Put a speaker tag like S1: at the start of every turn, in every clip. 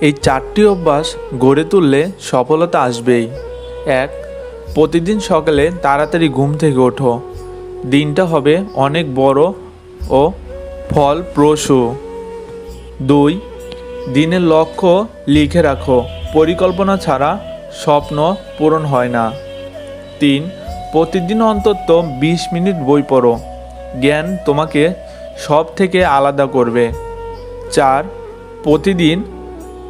S1: এই চারটি অভ্যাস গড়ে তুললে সফলতা আসবেই। এক, প্রতিদিন সকালে তাড়াতাড়ি ঘুম থেকে ওঠো। দিনটা হবে অনেক বড় ও ফলপ্রসূ। দুই, দিনের লক্ষ্য লিখে রাখো। পরিকল্পনা ছাড়া স্বপ্ন পূরণ হয় না। তিন, প্রতিদিন অন্তত বিশ মিনিট বই পড়ো। জ্ঞান তোমাকে সব থেকে আলাদা করবে। চার, প্রতিদিন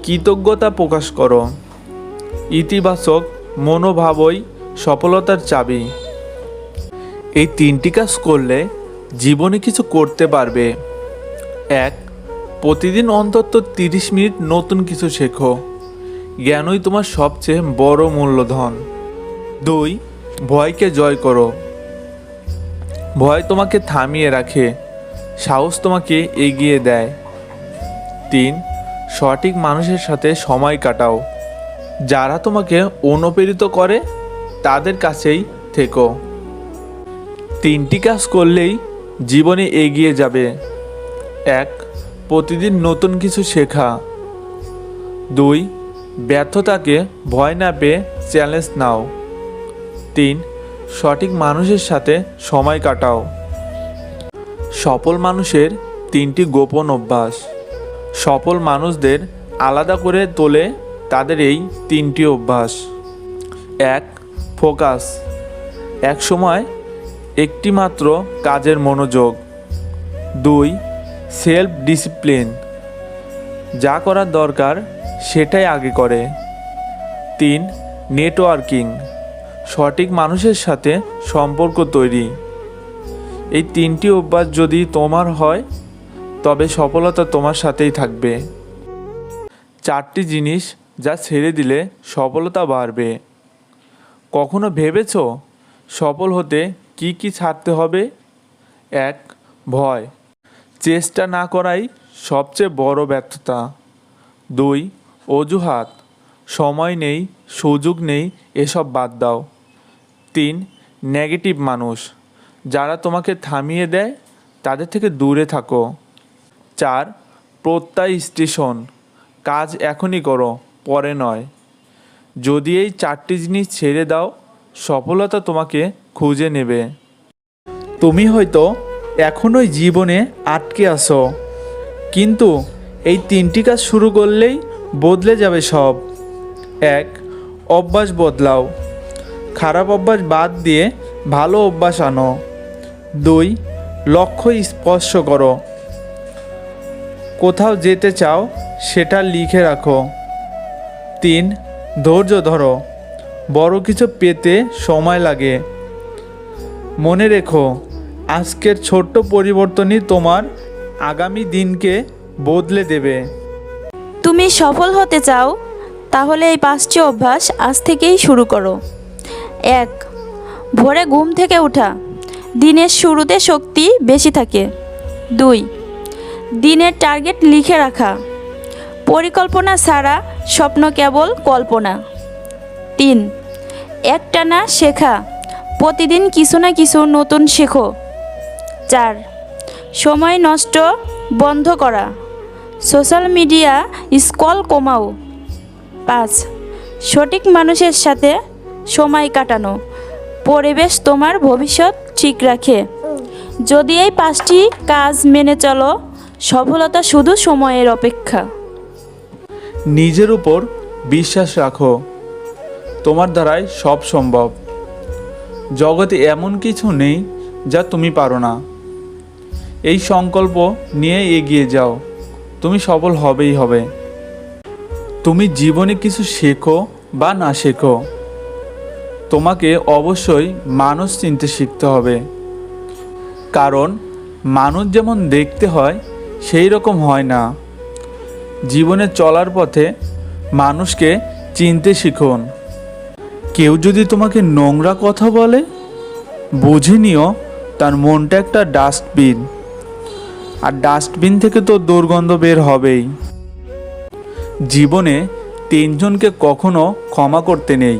S1: কৃতজ্ঞতা প্রকাশ করো। ইতিবাচক মনোভাবই সফলতার চাবি। এই তিনটি কাজ করলে জীবনে কিছু করতে পারবে। এক, প্রতিদিন অন্তত তিরিশ মিনিট নতুন কিছু শেখো। জ্ঞানই তোমার সবচেয়ে বড় মূল্যধন। দুই, ভয়কে জয় করো। ভয় তোমাকে থামিয়ে রাখে। সাহস তোমাকে এগিয়ে দেয়। তিন সঠিক মানুষের সাথে সময় কাটাও। যারা তোমাকে অনুপ্রেরিত করে, তাদের কাছেই থেকো। তিনটি কাজ করলেই জীবনে এগিয়ে যাবে। এক, প্রতিদিন নতুন কিছু শেখা। দুই, ব্যর্থতাকে ভয় না পেয়ে চ্যালেঞ্জ নাও। তিন, সঠিক মানুষের সাথে সময় কাটাও। সফল মানুষের তিনটি গোপন অভ্যাস। সফল মানুষদের আলাদা করে তোলে তাদের এই তিনটি অভ্যাস। এক, ফোকাস। এক সময় একটি মাত্র কাজের মনোযোগ। দুই সেলফ ডিসিপ্লিন যা করার দরকার সেটাই আগে করে। তিন, নেটওয়ার্কিং। সঠিক মানুষের সাথে সম্পর্ক তৈরি। এই তিনটি অভ্যাস যদি তোমার হয় তবে সফলতা তোমার সাথেই থাকবে। চারটি জিনিস যা ছেড়ে দিলে সফলতা বাড়বে। কখনো ভেবেছো সফল হতে কি কি ছাড়তে হবে? এক, ভয়। চেষ্টা না করাই সবচেয়ে বড় ব্যর্থতা। দুই, অজুহাত। সময় নেই, সুযোগ নেই, এসব বাদ দাও। তিন নেগেটিভ মানুষ। যারা তোমাকে থামিয়ে দেয়, তাদের থেকে দূরে থাকো। চার, প্রত্যয় স্টেশন। কাজ এখনই করো, পরে নয়। যদি এই চারটি জিনিস ছেড়ে দাও, সফলতা তোমাকে খুঁজে নেবে। তুমি হয়তো এখনোই জীবনে আটকে আসো কিন্তু এই তিনটি কাজ শুরু করলেই বদলে যাবে সব। এক, অভ্যাস বদলাও। খারাপ অভ্যাস বাদ দিয়ে ভালো অভ্যাস আনো। দুই, লক্ষ্য স্পর্শ করো। কোথাও যেতে চাও, সেটা লিখে রাখো। তিন, ধৈর্য ধরো। বড় কিছু পেতে সময় লাগে। মনে রেখো, আজকের ছোট্ট পরিবর্তনই তোমার আগামী দিনকে বদলে দেবে।
S2: তুমি সফল হতে চাও, তাহলে এই পাঁচটি অভ্যাস আজ থেকেই শুরু করো। এক, ভোরে ঘুম থেকে ওঠা দিনের শুরুতে শক্তি বেশি থাকে। দুই দিনের টার্গেট লিখে রাখা। পরিকল্পনা ছাড়া স্বপ্ন কেবল কল্পনা। তিন, একটানা শেখা। প্রতিদিন কিছু না কিছু নতুন শেখো। চার, সময় নষ্ট বন্ধ করা। সোশ্যাল মিডিয়া স্কল কমাও। পাঁচ, সঠিক মানুষের সাথে সময় কাটানো। পরিবেশ তোমার ভবিষ্যৎ ঠিক রাখে। যদি এই পাঁচটি কাজ মেনে চলো সফলতা শুধু সময়ের অপেক্ষা।
S1: নিজের উপর বিশ্বাস রাখো। তোমার দ্বারাই সব সম্ভব। জগতে এমন কিছু নেই যা তুমি পারো না। এই সংকল্প নিয়ে এগিয়ে যাও। তুমি সফল হবেই হবে। তুমি জীবনে কিছু শেখো বা না শেখো। তোমাকে অবশ্যই মানুষ চিনতে শিখতে হবে। কারণ মানুষ যেমন দেখতে হয় সেই রকম হয় না। জীবনে চলার পথে মানুষকে চিনতে শিখুন। কেউ যদি তোমাকে নোংরা কথা বলে, বুঝে নিও তার মনটা একটা ডাস্টবিন। আর ডাস্টবিন থেকে তো দুর্গন্ধ বের হবেই। জীবনে তিনজনকে কখনো ক্ষমা করতে নেই।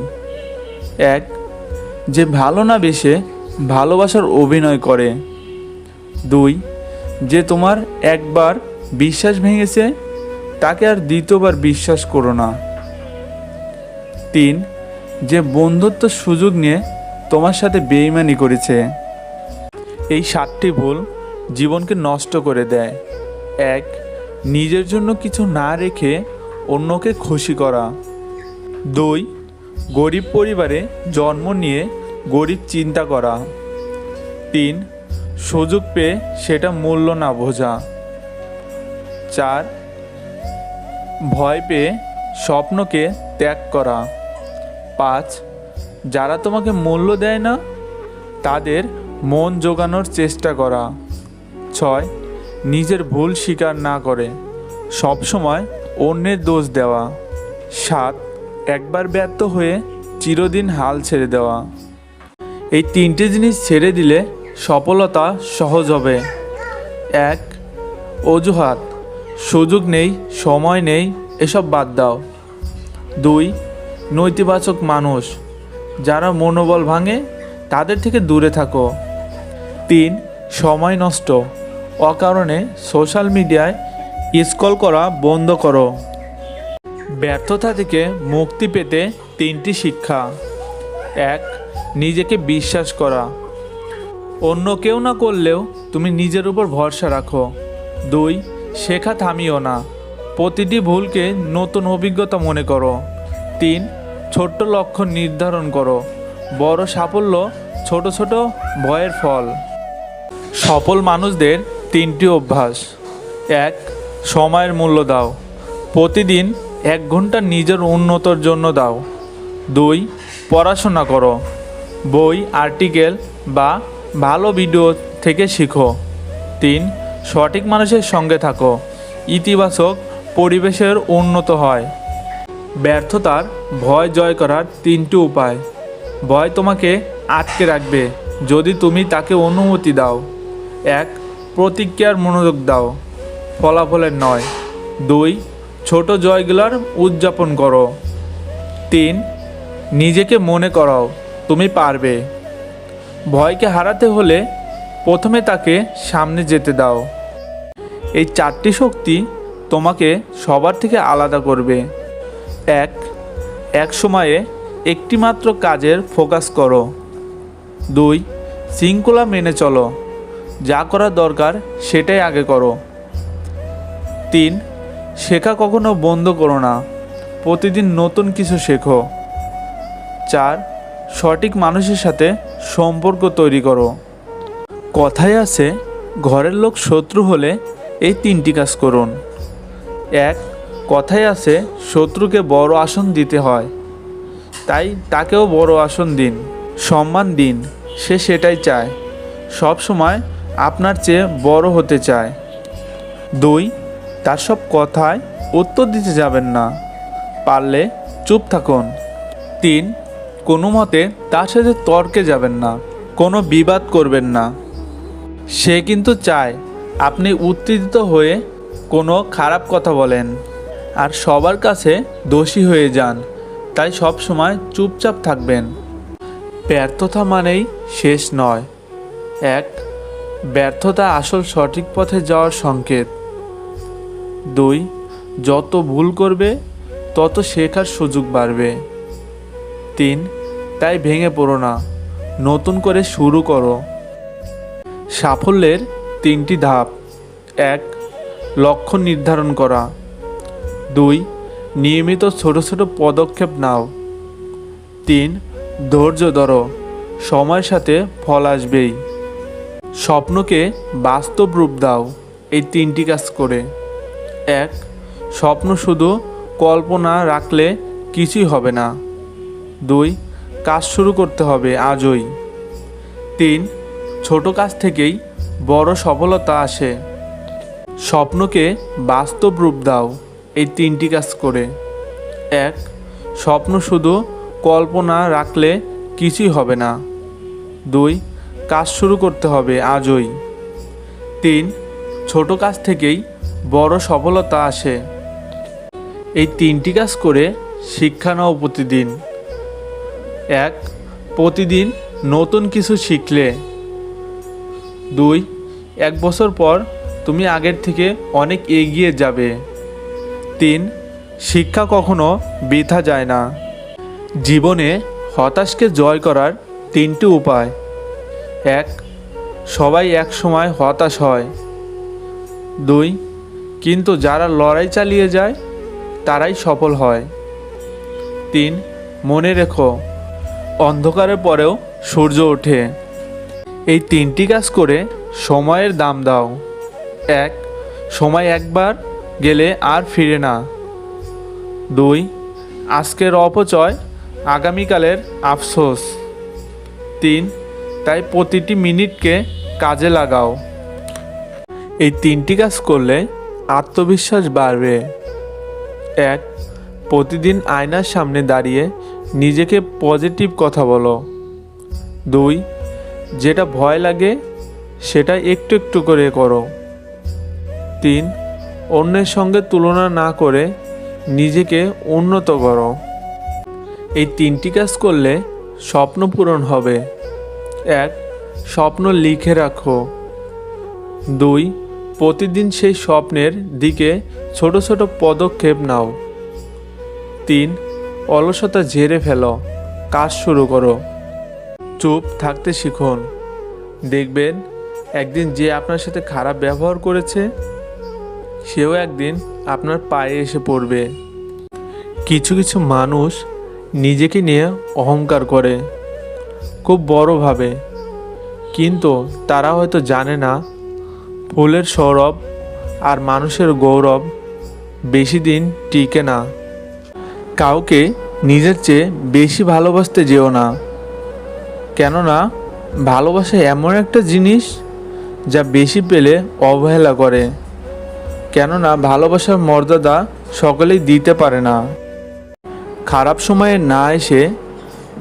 S1: এক, যে ভালো না বেশে ভালোবাসার অভিনয় করে। দুই যে তোমার একবার বিশ্বাস ভেঙেছে, তাকে আর দ্বিতীয়বার বিশ্বাস করো না। তিন, যে বন্ধুত্ব সুযোগ নিয়ে তোমার সাথে বেইমানি করেছে, এই সাতটি ভুল জীবনকে নষ্ট করে দেয়। এক, নিজের জন্য কিছু না রেখে অন্যকে খুশি করা। দুই, গরিব পরিবারে জন্ম নিয়ে গরিব চিন্তা করা। তিন সুযোগ পেয়ে সেটা মূল্য না বোঝা। চার, ভয় পেয়ে স্বপ্নকে ত্যাগ করা। পাঁচ, যারা তোমাকে মূল্য দেয় না, তাদের মন জোগানোর চেষ্টা করা। ছয়, নিজের ভুল স্বীকার না করে, সবসময় অন্যের দোষ দেওয়া। সাত, একবার ব্যর্থ হয়ে চিরদিন হাল ছেড়ে দেওয়া। এই তিনটে জিনিস ছেড়ে দিলে সফলতা সহজ হবে। এক, অজুহাত। সুযোগ নেই, সময় নেই, এসব বাদ দাও। দুই, নৈতিবাচক মানুষ। যারা মনোবল ভাঙে, তাদের থেকে দূরে থাকো। তিন, সময় নষ্ট। অকারণে সোশ্যাল মিডিয়ায় স্কল করা বন্ধ করো। ব্যর্থতা থেকে মুক্তি পেতে তিনটি শিক্ষা। এক, নিজেকে বিশ্বাস করা। অন্য কেউ না করলেও তুমি নিজের উপর ভরসা রাখো। দুই, শেখা থামিও না। প্রতিটি ভুলকে নতুন অভিজ্ঞতা মনে করো। তিন, ছোট্ট লক্ষ্য নির্ধারণ করো। বড় সাফল্য ছোট ছোট ভয়ের ফল। সফল মানুষদের তিনটি অভ্যাস। এক, সময়ের মূল্য দাও। প্রতিদিন এক ঘণ্টা নিজের উন্নতর জন্য দাও। দুই, পড়াশোনা করো। বই, আর্টিকেল বা ভালো ভিডিও থেকে শিখো। তিন, সঠিক মানুষের সঙ্গে থাকো। ইতিবাচক পরিবেশের উন্নত হয়। ব্যর্থতার ভয় জয় করার তিনটি উপায়। ভয় তোমাকে আটকে রাখবে যদি তুমি তাকে অনুমতি দাও। এক, প্রতিক্রিয়ার মনোযোগ দাও। ফলাফলের নয়। দুই, ছোট জয়গুলার উদযাপন করো। তিন, নিজেকে মনে করাও, তুমি পারবে। ভয়কে হারাতে হলে প্রথমে তাকে সামনে যেতে দাও। এই চারটি শক্তি তোমাকে সবার থেকে আলাদা করবে। এক এক সময়ে একটিমাত্র কাজের ফোকাস করো। দুই, শৃঙ্খলা মেনে চলো। যা করা দরকার সেটাই আগে করো। তিন, শেখা কখনো বন্ধ করো না। প্রতিদিন নতুন কিছু শেখো। চার সঠিক মানুষের সাথে সম্পর্ক তৈরি করো। কথায় আছে, ঘরের লোক শত্রু হলে এই তিনটি কাজ করুন। এক, কথায় আছে, শত্রুকে বড় আসন দিতে হয়। তাই তাকেও বড় আসন দিন, সম্মান দিন, সে সেটাই চায়। সব সময় আপনার চেয়ে বড় হতে চায়। দুই, তার সব কথায় উত্তর দিতে যাবেন না। পারলে চুপ থাকুন। তিন কোনো মতে তার সাথে তর্কে যাবেন না, কোনো বিবাদ করবেন না। সে কিন্তু চায় আপনি উত্তেজিত হয়ে কোনো খারাপ কথা বলেন আর সবার কাছে দোষী হয়ে যান, তাই সব সময় চুপচাপ থাকবেন। ব্যর্থতা মানেই শেষ নয়। এক, ব্যর্থতা আসল সঠিক পথে যাওয়ার সংকেত। দুই, যত ভুল করবে, তত শেখার সুযোগ বাড়বে। তিন তাই ভেঙে পড়ো না। নতুন করে শুরু করো। সাফল্যের তিনটি ধাপ। এক, লক্ষ্য নির্ধারণ করা। দুই, নিয়মিত ছোট ছোট পদক্ষেপ নাও। তিন, ধৈর্য ধরো। সময়ের সাথে ফল আসবেই। স্বপ্নকে বাস্তব রূপ দাও এই তিনটি কাজ করে। এক, স্বপ্ন শুধু কল্পনা রাখলে কিছুই হবে না। দুই কাজ শুরু করতে হবে আজই। তিন, ছোট কাজ থেকেই বড় সফলতা আসে। স্বপ্নকে বাস্তব রূপ দাও এই তিনটি কাজ করে। এক, স্বপ্ন শুধু কল্পনা রাখলে কিছুই হবে না। দুই, কাজ শুরু করতে হবে আজই। তিন, ছোট কাজ থেকেই বড় সফলতা আসে। এই তিনটি কাজ করে শিক্ষা নাও প্রতিদিন। এক, প্রতিদিন নতুন কিছু শিখলে। দুই, এক বছর পর তুমি আগের থেকে অনেক এগিয়ে যাবে। তিন, শিক্ষা কখনো বৃথা যায় না। জীবনে হতাশকে জয় করার তিনটি উপায়। এক, সবাই এক সময় হতাশ হয়। দুই, কিন্তু যারা লড়াই চালিয়ে যায়, তারাই সফল হয়। তিন, মনে রেখো অন্ধকারের পরেও সূর্য ওঠে। এই তিনটি কাজ করে সময়ের দাম দাও। এক, সময় একবার গেলে আর ফিরে না। দুই, আজকের অপচয় আগামীকালের আফসোস। তিন, তাই প্রতিটি মিনিটকে কাজে লাগাও। এই তিনটি কাজ করলে আত্মবিশ্বাস বাড়বে। এক, প্রতিদিন আয়নার সামনে দাঁড়িয়ে নিজেকে পজিটিভ কথা বলো। দুই, যেটা ভয় লাগে, সেটা একটু একটু করে করো। তিন, অন্যের সঙ্গে তুলনা না করে নিজেকে উন্নত করো। এই তিনটি কাজ করলে স্বপ্ন পূরণ হবে। এক, স্বপ্ন লিখে রাখো। দুই, প্রতিদিন সেই স্বপ্নের দিকে ছোট ছোট পদক্ষেপ নাও। তিন অলসতা ঝেড়ে ফেলো, কাজ শুরু করো। চুপ থাকতে শিখুন। দেখবেন, একদিন যে আপনার সাথে খারাপ ব্যবহার করেছে, সেও একদিন আপনার পায়ে এসে পড়বে। কিছু কিছু মানুষ নিজেকে নিয়ে অহংকার করে, খুব বড়ভাবে কিন্তু তারা হয়তো জানে না, ফুলের সৌরভ আর মানুষের গৌরব বেশি দিন টিকে না। কাউকে নিজের চেয়ে বেশি ভালোবাসতে যেও না। কেননা, ভালোবাসা এমন একটা জিনিস যা বেশি পেলে অবহেলা করে। কেননা, ভালোবাসার মর্যাদা সকলেই দিতে পারে না। খারাপ সময়ে না এসে,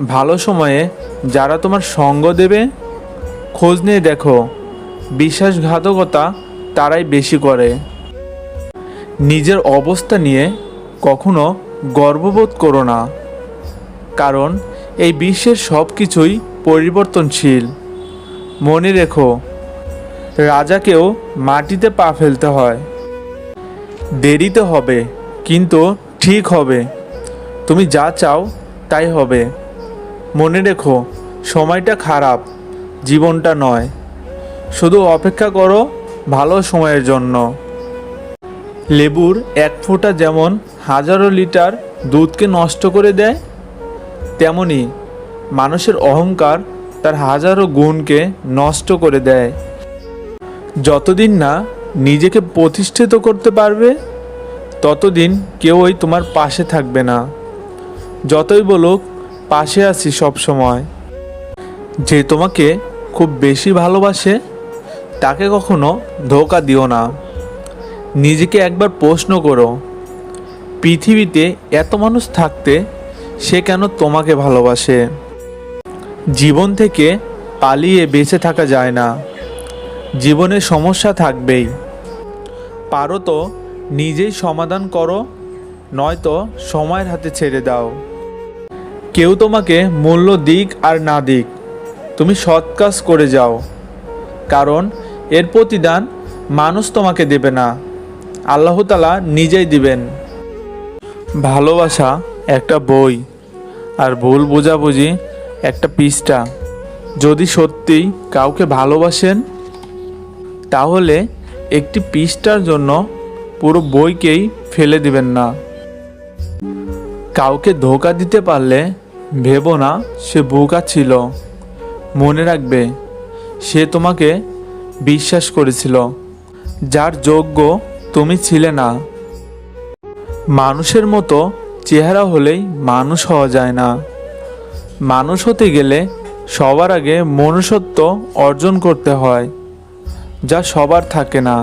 S1: ভালো সময়ে যারা তোমার সঙ্গ দেবে, খোঁজ নিয়ে দেখো। বিশ্বাসঘাতকতা তারাই বেশি করে। নিজের অবস্থা নিয়ে কখনো গর্ববোধ করো না, কারণ এই বিশ্বের সব কিছুই পরিবর্তনশীল। মনে রেখো, রাজাকেও মাটিতে পা ফেলতে হয়। দেরিতে হবে, কিন্তু ঠিক হবে। তুমি যা চাও তাই হবে। মনে রেখো, সময়টা খারাপ, জীবনটা নয়। শুধু অপেক্ষা করো ভালো সময়ের জন্য। লেবুর এক ফোঁটা যেমন হাজারো লিটার দুধকে নষ্ট করে দেয়, তেমনি মানুষের অহংকার তার হাজারো গুণকে নষ্ট করে দেয়। যতদিন না নিজেকে প্রতিষ্ঠিত করতে পারবে, ততদিন কেউই তোমার পাশে থাকবে না। যতই বলুক, পাশে আছি সব সময় যে তোমাকে খুব বেশি ভালোবাসে, তাকে কখনো ধোকা দিও না। নিজেকে একবার প্রশ্ন করো, পৃথিবীতে এত মানুষ থাকতে সে কেন তোমাকে ভালোবাসে? জীবন থেকে পালিয়ে বেঁচে থাকা যায় না, জীবনে সমস্যা থাকবেই। পারো তো নিজেই সমাধান করো, নয়তো সময়ের হাতে ছেড়ে দাও। কেউ তোমাকে মূল্য দিক আর না দিক, তুমি সৎ কাজ করে যাও, কারণ এর প্রতিদান মানুষ তোমাকে দেবে না। আল্লাহ তালা নিজেই দিবেন। ভালোবাসা একটা বই আর ভুল বোঝাবুঝি একটা পৃষ্ঠা। যদি সত্যিই কাউকে ভালোবাসেন, তাহলে একটি পৃষ্ঠার জন্য পুরো বইকেই ফেলে দিবেন না। কাউকে ধোকা দিতে পারলে ভেবো না সে বোকা ছিল। মনে রাখবে, সে তোমাকে বিশ্বাস করেছিল, যার যোগ্য তুমি ছিলে না। মানুষের মতো চেহারা হলেই মানুষ হওয়া যায় না। মানুষ হতে গেলে সবার আগে মনুষ্যত্ব অর্জন করতে হয়, যা সবার থাকে না।